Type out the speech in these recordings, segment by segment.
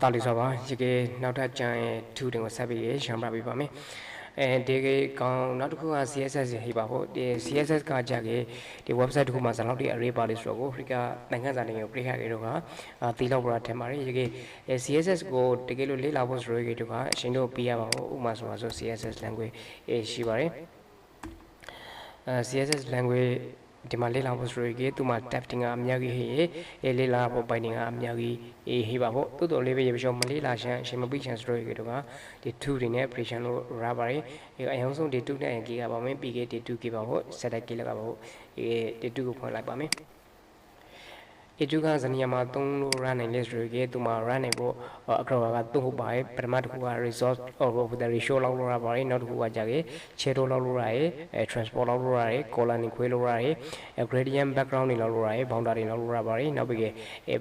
တာလီဆိုပါရေကေနောက်ထပ်ကြံရဲ့ထူတင်ကိုဆက်ပြီးရရှင်းပြပေးပါမယ်အဲဒီကေကောင်နောက်တစ်ခုက CSS ဟိပါဖို့ဒီ CSS ကကြကေဒီ website တစ်ခုမှာဇာလောက်တွေ array ပါလို့ဆိုတော့ကိုခရစ်ကနိုင်ငံစာနိုင်ငံကိုပြခခဲ့တော့ကအာတီလောက်ပရာထင်ပါတယ်ရေကေ CSS ကိုတကယ်လို့လေ့လာဖို့ဆိုရကေတော့ကအရှင်တို့ပြရပါဘူးဥပမာဆိုပါဆို CSS language ရှိပါတယ်အဲ CSS language ဒီမှာလေ့လာဖို့ဆိုရကေသူမှာ testing ကအများကြီးဟေးအဲလေ့လာဖို့ binding ကအများကြီးအေးဟေးပါဖို့တိုးတော်လေးပဲရေပရှောမလေ့လာရှမ်းအရှင်မပိချန်ဆိုရကေတော့ကဒီ2တွေနဲ့ operation လို့ရပါတယ်အဲအရင်ဆုံးဒီ2နဲ့ကေကပါမယ် PK ဒီ2ကေပါဖို့ set ကေလကပါဖို့အဲဒီ2ကိုဖွင့်လိုက်ပါမယ် အကျုကဇနီယာမှာသုံးလို့ run နိုင်လဲဆိုရယ်သူမှာ run နိုင်ဖို့အကရောကသုံးဖို့ပါတယ်ပထမတစ်ခုက resource of the ratio လောက်လို့ရပါတယ်နောက်တစ်ခုကကြခဲ့ shadow လောက်လို့ရတယ်အဲ transport လောက်လို့ရတယ် color နဲ့ခွဲလို့ရတယ် gradient background တွေလောက်လို့ရတယ် boundary လောက်လို့ရပါတယ်နောက်ပြီးက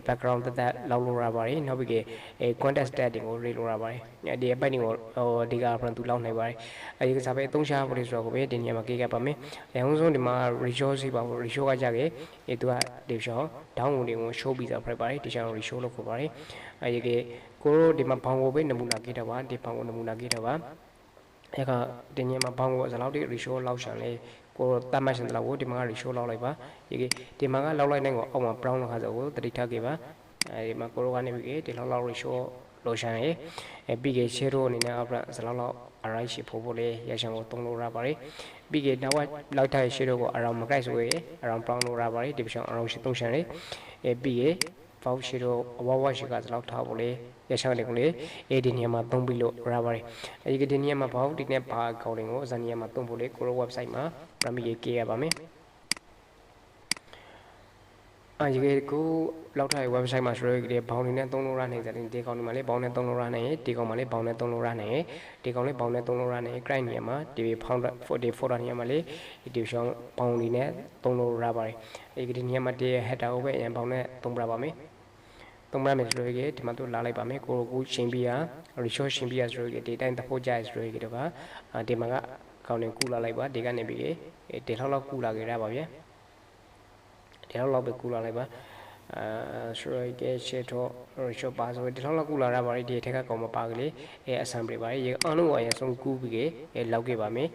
background တက်တက်လောက်လို့ရပါတယ်နောက်ပြီးက context setting ကို read လို့ရပါတယ်ဒီအပိုက်တွေကိုဟိုဒီက front သူလောက်နိုင်ပါတယ်အဲဒီကစားပဲအသုံးချဖို့လို့ဆိုတော့ကိုပဲဒီနေရာမှာကိကပါမယ်အရင်ဆုံးဒီမှာ ratio စီပါဖို့ ratio ကကြခဲ့အဲသူက division down တွေကို show ပြီးသားဖြစ်ပါတယ်ဒီချောင်း ratio လို့ခေါ်ပါတယ်အဲဒီကကိုတို့ဒီမှာဘောင်ကိုပဲနမူနာကိတာပါဒီဘောင်ကိုနမူနာကိတာပါအဲကတင်ញမှာဘောင်ကိုစလောက်တိ ratio လောက်ရှန်လဲကိုတတ်မှတ်ရှင်တလောက်ကိုဒီမှာ ratio လောက်လိုက်ပါဒီကဒီမှာကလောက်လိုက်နိုင်ကိုအောက်မှာ brown လောက်ခါဆိုကိုတတိထားခဲ့ပါအဲဒီမှာကိုတို့ကနေပြီးဒီလောက်လောက် ratio လိုရှန်ရေအဲပြီးက share အနေနဲ့အပစလောက်လောက် array ရှိဖို့ဖို့လေရရှန်ကိုသုံးလို့ရပါတယ် ပြီးကနောက်လောက်ထား share ကို around မကိုက်ဆိုရင် around brown လို့ရပါတယ် division around ရှိသုံးရှန်လေအဲပြီးက vouch ရှိတော့အဝဝရှိကစလောက်ထားဖို့လေရရှန်လေးကိုလေအဲဒီနေရာမှာသုံးပြီးလို့ရပါတယ်အဲဒီဒီနေရာမှာ vouch ဒီနဲ့ဘာအကောင့်ကိုဇာနီယာမှာသုံးဖို့လေကိုရော website မှာ Prami ရေးရပါမယ် အာဒီကိုလောက်ထားတဲ့ website မှာဆိုရတဲ့ဘောင်းနေနဲ့သုံးလို့ရနိုင်တယ်ဒီကောင်ဒီမှာလေးဘောင်းနဲ့သုံးလို့ရနိုင်တယ်ဒီကောင်မှာလေးဘောင်းနဲ့သုံးလို့ရနိုင်တယ်ဒီကောင်လေးဘောင်းနဲ့သုံးလို့ရနိုင်တယ် client နေရာမှာဒီ founder for the folder နေရာမှာလေးဒီ division ဘောင်းနေနဲ့သုံးလို့ရပါတယ်အဲဒီနေရာမှာဒီ header ကိုပဲအရင်ဘောင်းနဲ့သုံးပြပါမယ်သုံးပြမယ်ဆိုရတဲ့ဒီမှာတို့လာလိုက်ပါမယ်ကိုကိုရှင်းပြရ resource ရှင်းပြရဆိုရတဲ့ဒီတိုင်းသဖို့ကြရဆိုရတဲ့တော့ဒီမှာကကောင်းနေကူလာလိုက်ပါဒီကနေပြီးဒီလောက်လောက်ကူလာကြရပါဗျာ ဒီလောက်လောက်ပဲကူလာလိုက်ပါအာဆိုရကဲရှေတော့ရှော့ပါဆိုဒီလောက်လောက်ကူလာရပါတယ်ဒီထက်ကကောင်မပါကလေးအဲ assembly ပါရေအလုံးဝအရင်ဆုံးကူပြီးကဲလောက်ခဲ့ပါမယ်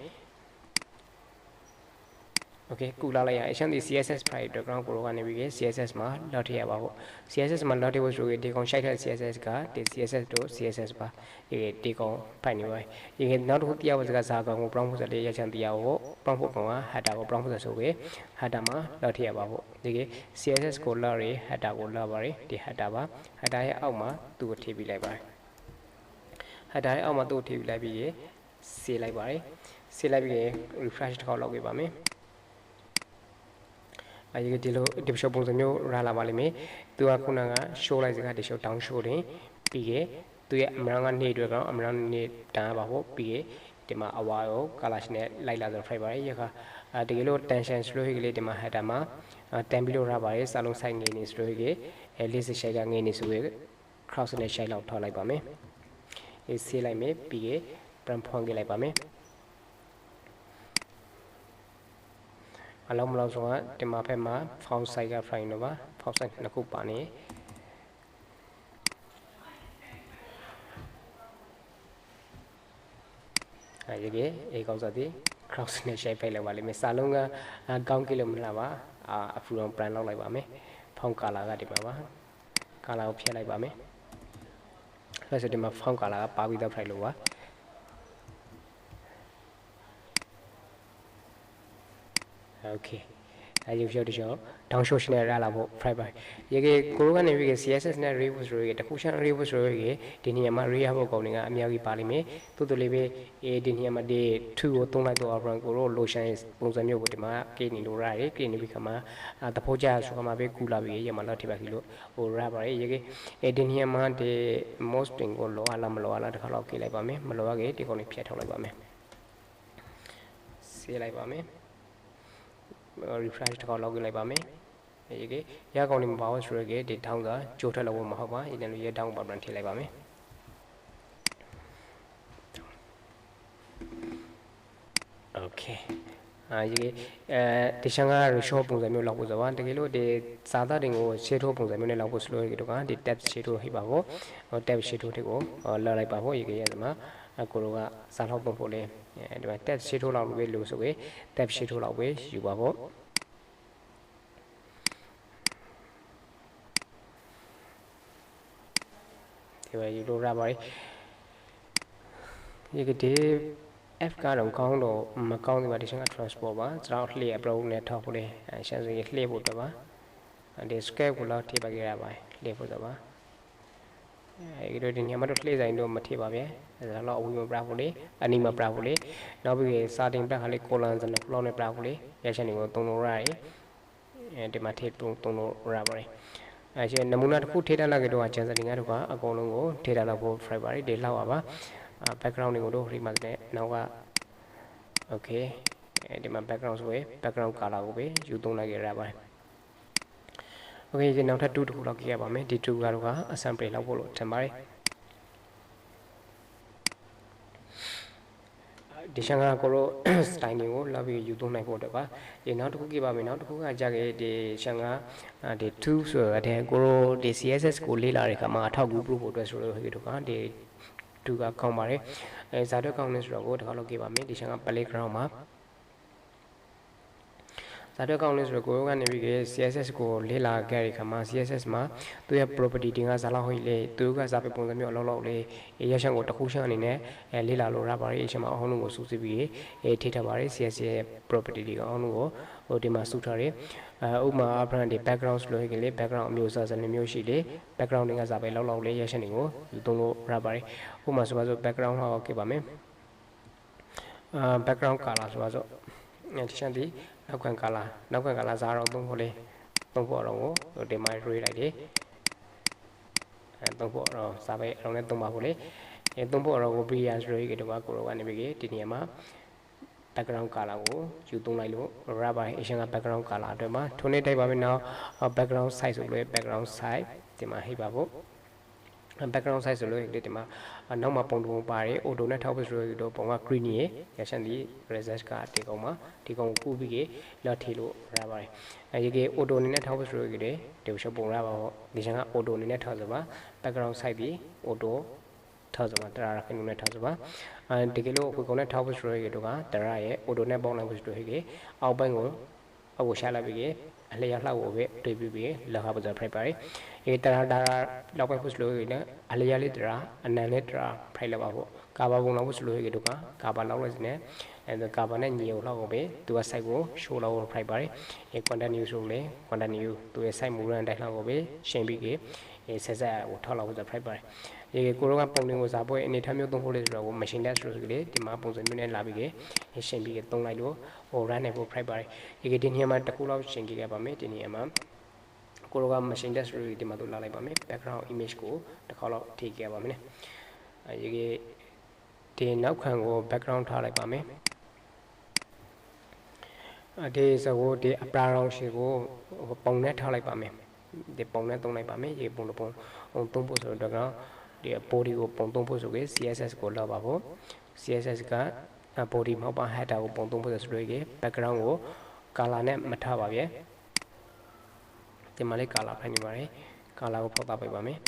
okay ကူလာလိုက်ရအရှမ်းဒီ CSS file background ကိုကနေပြီး CSS မှာလောက်ထည့်ရပါဖို့ CSS မှာလောက်ထည့်ဖို့ဆိုရင်ဒီကောင်ရှိုက်တဲ့ CSS ကဒီ CSS တို့ CSS ပါဒီဒီကောင်ဖိုင်နေပါဒီနောက်တစ်ခုတရားဝစကစာကောင်ကို prompt ဖို့လေးရချန်တရားကို prompt ဖို့ကောင်က header ကို prompt ဖို့ဆိုပြီး header မှာလောက်ထည့်ရပါဖို့ဒီက CSS ကိုလောက်ရ header ကိုလောက်ပါရဒီ header ပါ header ရဲ့အောက်မှာသူ့ကိုထည့်ပြီးလိုက်ပါ header ရဲ့အောက်မှာသူ့ကိုထည့်ပြီးလိုက်ပြီးစေးလိုက်ပါတယ်စေးလိုက်ပြီး refresh တစ်ခေါက်လောက်ခဲ့ပါမယ် အဲဒီဒီလို division ပုံစံမျိုးရလာပါလိမ့်မယ်သူကခုနက show လိုက်စကား division down show တင်ပြီးခဲ့သူရဲ့အမရန်ကနေတွေကတော့အမရန်နေတန်းပါဖို့ပြီးခဲ့ဒီမှာအဝါရော color နဲ့လိုက်လာဆို fiber ရခါအဲတကယ်လို့ tension slow ကလေးဒီမှာ header မှာတန်ပြီးလို့ရပါတယ်စာလုံးဆိုင်ငင်းနေ slow ကအဲလေးစရှိုက်ကငင်းနေဆိုရ cross နဲ့ရှိုက်လောက်ထောက်လိုက်ပါမယ်အေးဆေးလိုက်မယ်ပြီးခဲ့ brand ဖွင့်ခဲ့လိုက်ပါမယ် အလုံးမလုံးဆုံးကဒီမှာဖက်မှာ font size က file တော့ပါ font size နှစ်ခုပါနေအဲဒီကအေကောက်စားသည် cross နဲ့ shape ဖိတ်လိုက်ပါလိမ့်မယ်စာလုံးကကောင်းကိလို့မလားပါအာအဖူတော့ brand လောက်လိုက်ပါမယ် font color ကဒီမှာပါ color ကိုဖျက်လိုက်ပါမယ်အဲဆိုဒီမှာ font color ကပါပြီးသား file လို့ပါ okay အဲဒီပြောတချော down shot နဲ့ရလာဖို့ fiber ရေကေကိုရိုကနေပြီး CSS နဲ့ Rebus ဆိုရေတခုချန် Rebus ဆိုရေဒီနေရာမှာ Ray ဖို့ကောင်တွေကအများကြီးပါလိမ့်မယ်တိုးတိုးလေးပဲအဲဒီနေရာမှာဒီ2ကိုသုံးလိုက်တော့ Abram ကိုရို lotion ပုံစံမျိုးကိုဒီမှာကိနေလို့ရတယ်ကိနေပြီးခါမှာတဖိုးကြဆိုခါမှာပဲကူလာပြီးရမှာတော့ထိပါခီလို့ဟိုရပါရေရေကေအဲဒီနေရာမှာဒီ most thing ကိုလောလာမလောလာတခါတော့ကိလိုက်ပါမယ်မလောရကေဒီကောင်လေးဖြတ်ထုတ်လိုက်ပါမယ်ဆေးလိုက်ပါမယ် refresh တစ်ခေါက် login လိုက်ပါမယ်အေးကေရကောင်လေးမပါဘူးဆိုရကေဒီထောင်းကကြိုးထက်လို့မဟုတ်ပါအရင်လိုရထောင်းပါပြန်ထည့်လိုက်ပါမယ် okay အာဒီအဲဒီရှန်က reshow ပုံစံမျိုးလောက်ပို့ဆိုပါတကယ်လို့ဒီစာသားတင်ကို share ထိုးပုံစံမျိုးနဲ့လောက်ပို့ဆိုလို့ရတော့ကဒီ tab share ထိုးဟိပါကို tab share ထိုးတွေကိုလာလိုက်ပါဖို့ရေကြီးရမှာအကိုတို့ကစာထောက်ပုံဖို့လေ ဒီမှာ tab share ထိုးလောက်ပဲလို့ဆိုပဲ tab share ထိုးလောက်ပဲယူပါဖို့ဒီမှာယူလို့ရပါတယ်ဒီကဒီ F ကတော့ကောင်းတော့မကောင်းသေးပါဒီရှင်က transport ပါကျွန်တော်လှည့် approach နဲ့ထောက်ဖို့လေရှန်စီလှည့်ဖို့တော့ပါဒီ scape ကိုတော့ထိပါခဲ့ရပါလှည့်ဖို့တော့ပါအဲဒီတော့ဒီညမှာတော့လှည့်ဆိုင်တော့မထိပါဗျအဲ ဒါတော့အဝီမပြဖို့လေအနီမပြဖို့လေနောက်ပြီးစာတင်ပြခါလေး colon စနဖလောနဲ့ပြဖို့လေရရှင်တွေကိုတုံလို့ရတယ်အဲဒီမှာထိတုံတုံလို့ရပါတယ်အဲရှင်နမူနာတစ်ခုထိထားလိုက်ကြတော့ချန်စတင်ကတော့ကအကုန်လုံးကိုထိထားလောက်ဖို့ fiber တွေလောက်ပါပါ background တွေကိုတို့ remark နဲ့နောက်က okay အဲဒီမှာ background ဆိုရင် background color ကိုပဲယူသုံးလိုက်ရပါတယ် okay ဒီနောက်ထပ်2တစ်ခုလောက်ကြည့်ရပါမယ်ဒီ2ကတော့က assembly လောက်ဖို့လို့ထင်ပါတယ် ဒီရှန်ကကိုလို style တွေကိုလာပြီးယူသုံးနိုင်ဖို့တော့ပါဒီနောက်တစ်ခုကြည့်ပါမယ်နောက်တစ်ခုကကြာခဲ့ဒီရှန်ကဒီ2ဆိုတော့တဲ့ကိုလိုဒီ CSS ကိုလေ့လာတဲ့အခါမှာအထောက်အကူပြုဖို့အတွက်ဆိုလို့ဟိတော့ကဒီ2ကကောင်းပါတယ်အဲဇာတ်ကောင်းနေဆိုတော့ကိုတခါလောက်ကြည့်ပါမယ်ဒီရှန်က playground မှာ ဇာတ်ကောင်းလေးဆိုတော့ကိုကနေပြီး CSS ကိုလေ့လာခဲ့တဲ့ခါမှာ CSS မှာသူရဲ့ property တင်ကဇာလောက်ဟိလေသူကဇာပဲပုံစံမျိုးအလောက်လောက်လေးရရှန်ကိုတစ်ခုရှန်အနေနဲ့အဲလေ့လာလို့ရပါတယ်အချိန်မှာအအောင်လုံးကိုစုစည်းပြီးအဲထိထားပါတယ် CSS ရဲ့ property တွေကအအောင်လုံးကိုဟိုဒီမှာစုထားတယ်အဲဥမာ brand တွေ background ဆိုလို့ခင်လေ background အမျိုးအစားစနစ်မျိုးရှိလေ background တွေကဇာပဲလောက်လောက်လေးရရှန်တွေကိုယူသုံးလို့ရပါတယ်ဥမာဆိုပါစို့ background ဟောခဲ့ပါမယ်အာ background color ဆိုပါစို့ဒီရှန်ဒီ နောက်ခံကာလာနောက်ခံကာလာစားတော့သုံးဖို့လေးသုံးဖို့တော့ကိုဒီမှာရွေးလိုက်တယ်အဲသုံးဖို့တော့စားပဲအလုံးနဲ့သုံးပါဖို့လေအဲသုံးဖို့တော့ကို previous ရွေးကြတော့ကိုရောကနေပြီးဒီနေရာမှာ background color ကိုယူသုံးလိုက်လို့ rubber asian က background color အတွက်မှာထုံးနေတိုက်ပါမယ်နောက် background size ဆိုလို့ background size ဒီမှာဟိပါဖို့ background size ဆိုလို့ဒီမှာနောက်မှာပုံတုံပါတယ် auto နဲ့ထောက်ပဆိုတော့ပုံက green ရေရရှန်ဒီ result ကဒီကောင်မှာဒီကောင်ကိုကူပြီးလော်ထီလို့ရပါတယ်အဲဒီက auto အနေနဲ့ထောက်ပဆိုရတဲ့ဒီရှပုံရပါတော့ဒီရှန်က auto အနေနဲ့ထောက်စပါ background size ပြီး auto ထောက်စပါတရာခင်းနဲ့ထောက်စပါအဲဒီကလို့အခုကောင်နဲ့ထောက်ပဆိုရတော့ကတရာရဲ့ auto နဲ့ပေါင်းလိုက်ပဆိုရခဲ့အောက်ပိုင်းကိုအောက်ကိုရှာလိုက်ပြီး အလျာလှောက်ကိုပဲတွေ့ပြီးပြီးလောက်ဟာပဇာဖိုက်ပါတယ်အဲတရာတာလောက်ပဲဖို့စလို့ရနေအလျာလေးတရာအနန်လေးတရာဖိုက်လောက်ပါဖို့ကာဘာဘုံလောက်ဖို့စလို့ရကြတော့ကာဘာလောက်လိုက်စနေအဲကာဘာနဲ့ညီအောင်လောက်ကိုပဲသူက site ကို show လောက်ကိုဖိုက်ပါတယ်အဲ content news ဆိုလေ content news သူရဲ့ site မူရန်တိုင်းလောက်ကိုပဲရှင်းပြီးအဲဆက်ဆက်ကိုထောက်လောက်ဖို့ဖိုက်ပါတယ် ဒီကိုရောကပုံတင်ကိုစားပွဲအနေထားမျိုးသုံးဖို့လေဆိုတော့ကို machine dash လို့ဆိုကြလေဒီမှာပုံစံမျိုးနဲ့လာပြီးကရှင်းပြီးကသုံးလိုက်လို့ဟို run နေဖို့ private ပါတယ်ဒီကဒီနေရာမှာတစ်ခုလောက်ရှင်းကြည့်ခဲ့ပါမယ်ဒီနေရာမှာကိုရောက machine dash လို့ဒီမှာတို့လာလိုက်ပါမယ် background image ကိုတစ်ခါလောက်ထိခဲ့ပါမယ်အဲဒီကဒီနောက်ခံကို background ထားလိုက်ပါမယ်ဒီစကိုဒီအပရာရောင်ရှိကိုပုံနဲ့ထားလိုက်ပါမယ်ဒီပုံနဲ့သုံးလိုက်ပါမယ်ရေပုံတစ်ပုံသုံးဖို့ဆိုတော့ ဒီ body ကိုပုံသုံးဖို့ဆိုရင် CSS ကိုလောက်ပါဖို့ CSS က body မဟုတ်ပါ header ကိုပုံသုံးဖို့ဆိုရင် background ကို color နဲ့မထားပါဗျဒီမှာလေး color ဖိုင်နေပါတယ် color ကိုဖောက်သားပေးပါမယ်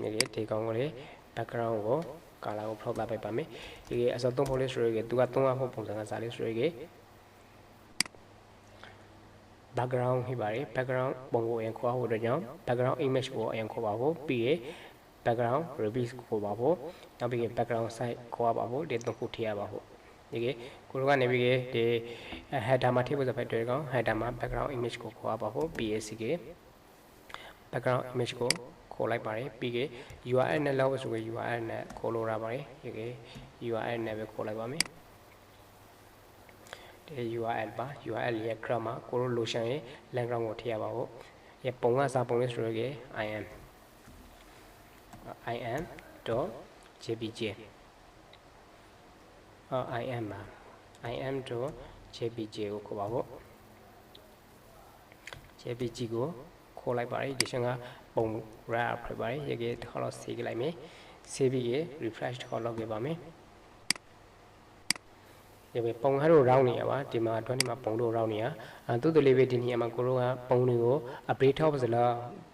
ဒီဒီကောင်ကိုလေ background ကို color ကိုဖောက်သားပေးပါမယ်ဒီအစောသုံးဖို့လေးဆိုရင်သူကသုံးရဖို့ပုံစံကစားလေးဆိုရင် background ဖြစ်ပါတယ် background ပုံကိုအရင်ခေါ်ဖို့အတွက်ကြောင့် background image ကိုအရင်ခေါ်ပါဖို့ပြီးရ background release ခေါ်ပါဖို့နောက်ပြီး background site ခေါ်ပါဖို့ဒီသုံးခုထည့်ရပါဖို့ဒီကကိုလိုကနေပြီးဒီ header မှာထည့်ဖို့ဆိုဖက်တွေ့ကောင် header မှာ background image ကိုခေါ်ပါဖို့ BAC က background image ကိုခေါ်လိုက်ပါတယ်ပြီးက URL နဲ့လောက်ဆိုရင် URL နဲ့ခေါ်လို့ရပါတယ်ဒီက URL နဲ့ပဲခေါ်လိုက်ပါမယ်ဒီ URL ပါ URL ရဲ့ grammar ကိုလို lotion ရဲ့ background ကိုထည့်ရပါဖို့ရပုံကစာပုံလေးဆိုရယ် im im.jpg im ပါ im.jpg ကိုခေါ်ပါဖို့ jpg ကိုခေါ်လိုက်ပါတယ်ဒီရှင်ကပုံရဖြစ်ပါတယ်ရေကတစ်ခါတော့ဆေးကြလိုက်မယ်ဆေးပြီးရ refresh တစ်ခါလုပ်ခဲ့ပါမယ် ဒီပဲပုံကားတို့ round နေရပါဒီမှာအတွင်းဒီမှာပုံတို့ round နေရအဲတူတူလေးပဲဒီနေရာမှာကိုတို့ကပုံတွေကို update ထောက်ပါစလား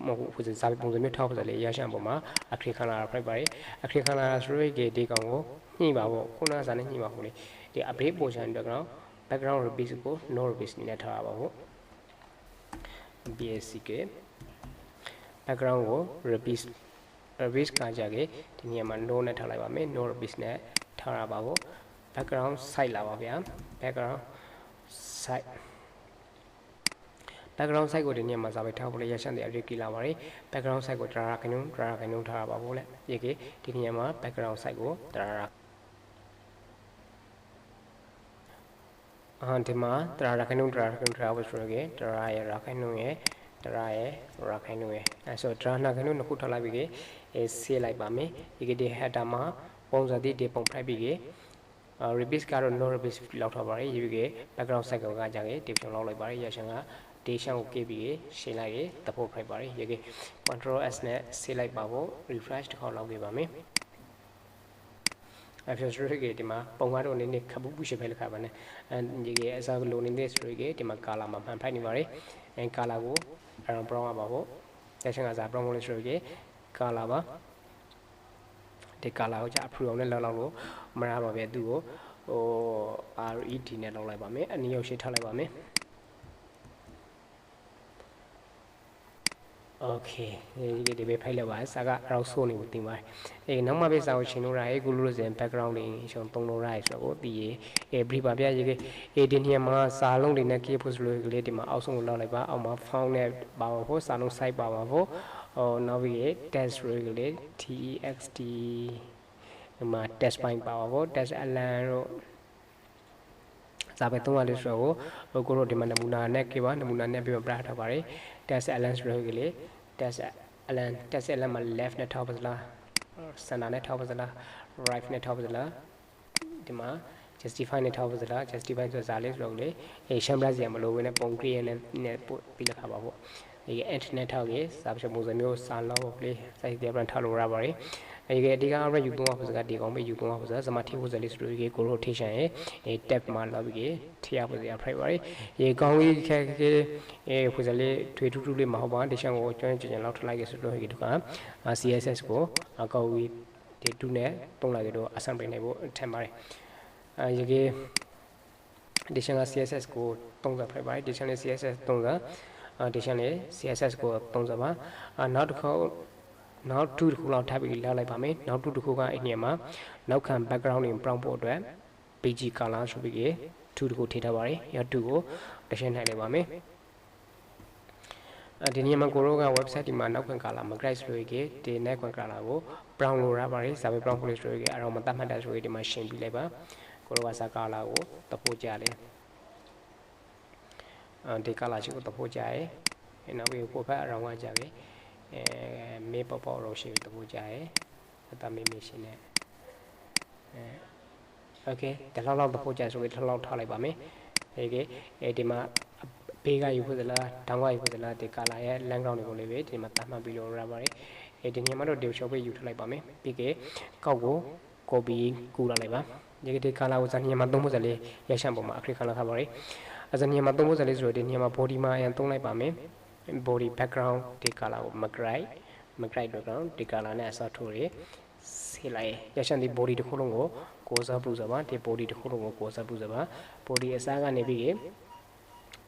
မဟုတ်ဘူးစာပုံစံမျိုးထောက်ပါစလေရရှမ်းပုံမှာအခရီးခန္ဓာဖိုက်ပါတယ်အခရီးခန္ဓာဆိုရတဲ့ဒီကောင်ကိုညှိပါပေါ့ခုနကစာနဲ့ညှိပါဘူးလေဒီ update portion အတွက်ကတော့ background repeat ကို no repeat နဲ့ထားရပါဘူး BSC က background ကို repeat repeat ကကြ K ဒီနေရာမှာ no နဲ့ထားလိုက်ပါမယ် no repeat နဲ့ထားရပါဘူး background site လာပါဗျာ background site background site ကိုဒီနေ့မှာစာပေထားဖို့လေရရှမ်းတဲ့အရေးကြီးလာပါတယ် background site ကိုတရာခဏုံတရာခဏုံထားပါဖို့လေဒီကေဒီနေ့မှာ background site ကိုတရာအာဒီမှာတရာခဏုံတရာခဏုံထားဖို့ဆိုရယ်တရာရရာခဏုံရဲ့တရာရဲ့ရာခဏုံရဲ့အဲဆိုတရာနာခဏုံနှစ်ခုထားလိုက်ပြီကေအဲဆေးလိုက်ပါမယ်ဒီကေဒီ header မှာပုံစံဒီဒီပုံဖိုက်ပြီကေ repeat ကတော့ no repeat လောက်ထားပါတယ်ရေးပြီး background cycle ကကြာကြီး division လောက်လိုက်ပါတယ်ရရှင်က dation ကို KB ရှင်းလိုက်ရေးတပုတ်ဖိုက်ပါတယ်ရေး control S နဲ့ save လိုက်ပါဖို့ refresh တစ်ခေါက်လောက်ပေးပါမယ်အဖြစ်ဆိုရခဲ့ဒီမှာပုံကားတော့နည်းနည်းခပ်ပူးပူရှိဖဲလက်ခါပါနဲ့အဲဒီကအစားလိုနေတဲ့ဆိုရခဲ့ဒီမှာ color မှာမှန်ဖိုက်နေပါတယ်အဲ color ကို around brown ပါဖို့ရရှင်ကစား brown လို့ဆိုရခဲ့ color ပါ ဒီကာလာကိုကြာ approve နဲ့လောက်လောက်လို့မရပါပဲသူ့ကိုဟို RED နဲ့လောက်လိုက်ပါမယ်အနည်းရောက်ရှိထားလိုက်ပါမယ် Okay ဒီဒီပဲဖိုက်လောက်ပါစာကရောက်ဆိုးနေကိုတင်ပါတယ်အေးနောက်မှပဲစာကိုရှင်လို့ရရဲ့ကုလို့စင် background တွေရှင်သုံးလို့ရရဲ့ဆိုတော့ဒီရေအေး brief ပါဗျာရေအေးဒီနေရာမှာစာလုံးတွေနဲ့ကေဖို့ဆိုလို့ကလေးဒီမှာအောက်ဆုံးကိုလောက်လိုက်ပါအောက်မှာ found နဲ့ပါပါဖို့စာလုံး site ပါပါဖို့ ဟိုနောက်ပြီး test တွေကလေး text ဒီမှာ test ပိုင်းပါပါဖို့ test alan တို့စာပဲသုံးရလို့ဆိုတော့ဟိုကိုတို့ဒီမှာနမူနာနဲ့ကေပါနမူနာနဲ့ပြပြပြထားပါတယ် test alan ဆိုတော့ကလေး test alan test alan မှာ left နဲ့ထောက်ပါစလား center နဲ့ထောက်ပါစလား right နဲ့ထောက်ပါစလားဒီမှာ justify နဲ့ထောက်ပါစလား justify ဆိုစာလေးဆိုတော့လေအဲရှမ်းပလက်စီမလို့ဝင်နဲ့ပုံ create နဲ့နဲ့ပို့ပြီးလက်ခါပါပေါ့ ဒီ internet ထောက်ကြီးစာပပုံစံမျိုးစာလောက်ပေါ့လေစိုက်တဲ့ပြန်ထောက်လို့ရပါတယ်အဲဒီကအဓိက array ယူသုံးပါဖို့စကဒီကောင်ပဲယူသုံးပါဖို့စကစမထိဖို့စလေးဆိုလို့ကို rotation ရဲ့အဲ tab မှာလောက်ပြီးထိရဖို့စရာ price ပါတယ်ဒီကောင်ကြီးခဲခဲအဲဖို့စလေးထွေထူးထူးလေးမဟုတ်ပါဒီရှန်ကိုကျွမ်းကျင်ကျင်လောက်ထလိုက်ခဲ့ဆိုလို့ဒီက CSS ကိုအကောက်ပြီးဒီတူနဲ့တုံးလိုက်ကြတော့ assembly နိုင်ဖို့ထင်ပါတယ်အဲဒီကဒီရှန်က CSS ကို30 price ပါတယ်ဒီရှန်လေး CSS 30 addition လေး CSS ကို30ပါနောက်တစ်ခေါက်နောက်2တစ်ခုလောက်ထပ်ပြီးလောက်လိုက်ပါမယ်နောက်2တစ်ခုကအဲ့ညမှာနောက်ခံ background တွေ brown ဖို့အတွက် pg color ဆိုပြီး2တစ်ခုထည့်ထားပါတယ်ရ2ကို addition ထိုင်လိုက်ပါမယ်အဲဒီနေ့မှာကိုရောက website ဒီမှာနောက်ခံ color မ grade ဆိုရည်ဒီနောက်ခံ color ကို brown လို့ရပါတယ်စာပေ brown ဖို့လို့ဆိုရည်အရောမတတ်မှတ်တဲ့ဆိုရည်ဒီမှာရှင်းပြလိုက်ပါကိုရောကစာ color ကိုတပို့ကြတယ် ဒီကလာရှိကိုတဖို့ကြရဲ။နောက်ပြီးကိုဖက်အရောင်းကကြပြီ။အဲမေပေါပေါရောရှိကိုတဖို့ကြရဲ။အတမေမေရှင်နဲ့အဲ Okay ဒီလောက်လောက်တဖို့ကြဆိုပြီးဒီလောက်ထားလိုက်ပါမယ်။ Okay အဲဒီမှာဘေးကယူဖို့သလားဒေါင်းကယူဖို့သလားဒီကာလာရဲ့ land ground တွေကိုလည်းပဲဒီမှာတတ်မှတ်ပြီးလို့ရပါတယ်။အဲဒီညမှာတော့ဒီ shop ပဲယူထလိုက်ပါမယ်။ပြီးကဲကောက်ကို copy ကူလာလိုက်ပါ။ဒီဒီကာလာကိုဇာညမှာသုံးဖို့သလားရရှံပုံမှာအခရိကာလာခါပါတယ်။ အဲဒါညမှာသုံးဖို့စလေးဆိုတော့ဒီညမှာ body မှာအရင်သုံးလိုက်ပါမယ် body background ဒီ color ကို magrite magrite background ဒီ color နဲ့အစားထိုးရဆေးလိုက်ရရှန်ဒီ body တစ်ခုလုံးကိုကိုစားပူစားပါဒီ body တစ်ခုလုံးကိုကိုစားပူစားပါ body အစားကနေပြီး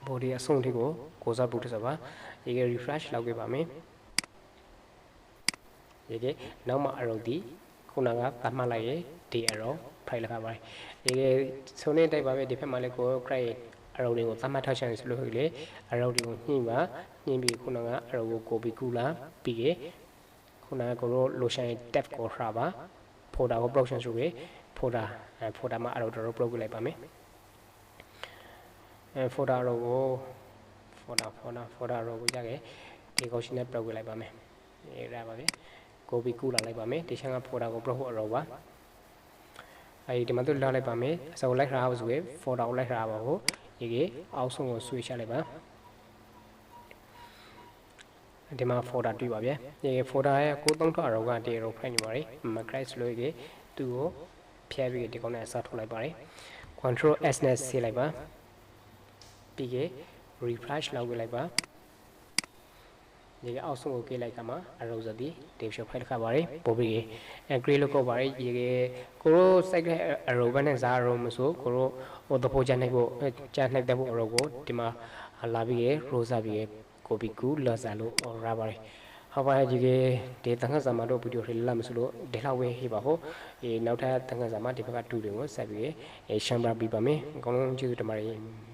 body အဆုံးထိကိုကိုစားပူစားပါဒီက refresh လောက်ခဲ့ပါမယ်ဒီကနောက်မှ arrow ဒီခုနကသတ်မှတ်လိုက်ရဒီ arrow ဖိုင်လာပါဒီကဆုံးနေတိုက်ပါပဲဒီဖက်မှာလည်းကို crate အရောတွေကိုသတ်မှတ်ထားချင်ဆိုလို့လေအရောတွေကိုညှိပါညှိပြီးခုနကအရောကိုကိုပြီးကူလာပြီးရခုနကကိုတို့ lotion tab ကိုခါပါ folder ကို production ဆိုရ folder အဲ folder မှာအရောတို့ product လိုက်ပါမယ်အဲ folder ရောကို folder folder folder ရောကိုရခဲ့ဒီကောရှင်နဲ့ product လိုက်ပါမယ်အဲရပါပြီကိုပြီးကူလာလိုက်ပါမယ်ဒီချမ်းက folder ကို product အရောပါအဲဒီဒီမှာသူလာလိုက်ပါမယ်အစောလိုက်ခါအောင်ဆိုရ folder ကိုလိုက်ခါပါဖို့ ဒီကအောက်ဆုံးကို switch ချလိုက်ပါဒီမှာ folder တွေ့ပါဗျ။ဒီ folder ရဲ့ကိုသုံးထောက်ရောကဒီရောဖိုင်နေပါလေ။ Macrace လို့ရေသူ့ကိုဖျက်ပြီးဒီကောင်နဲ့အစားထုတ်လိုက်ပါလေ။ control s နဲ့ဆေးလိုက်ပါပြီးက refresh လောက်ကြလိုက်ပါ ဒီကအောက်ဆုံးကိုကြည့်လိုက်ကမှ arrow ဆိုသည် division file ခါပါရပို့ပြီး agree လောက်ကိုပါရဒီကကိုရိုစိုက်တဲ့ arrow ဘက်နဲ့ဇာ arrow မဆိုကိုရိုဟိုတဖို့ချနိုင်ဖို့ချနိုင်တဲ့ဖို့ arrow ကိုဒီမှာလာပြီး rosa ပြီးကိုပြီးကူလာစားလို့ရပါတယ်ဟောပါဒီကဒီတန်ခါစာမတို့ဗီဒီယိုတွေလာမစလို့ဒီလောက်ဝေးဟိပါဟိုဒီနောက်ထပ်တန်ခါစာမဒီဘက်ကတူတွေကိုဆက်ပြီးရှမ်ဘရာပြီးပါမယ်အကုန်လုံးကျေးဇူးတင်ပါတယ်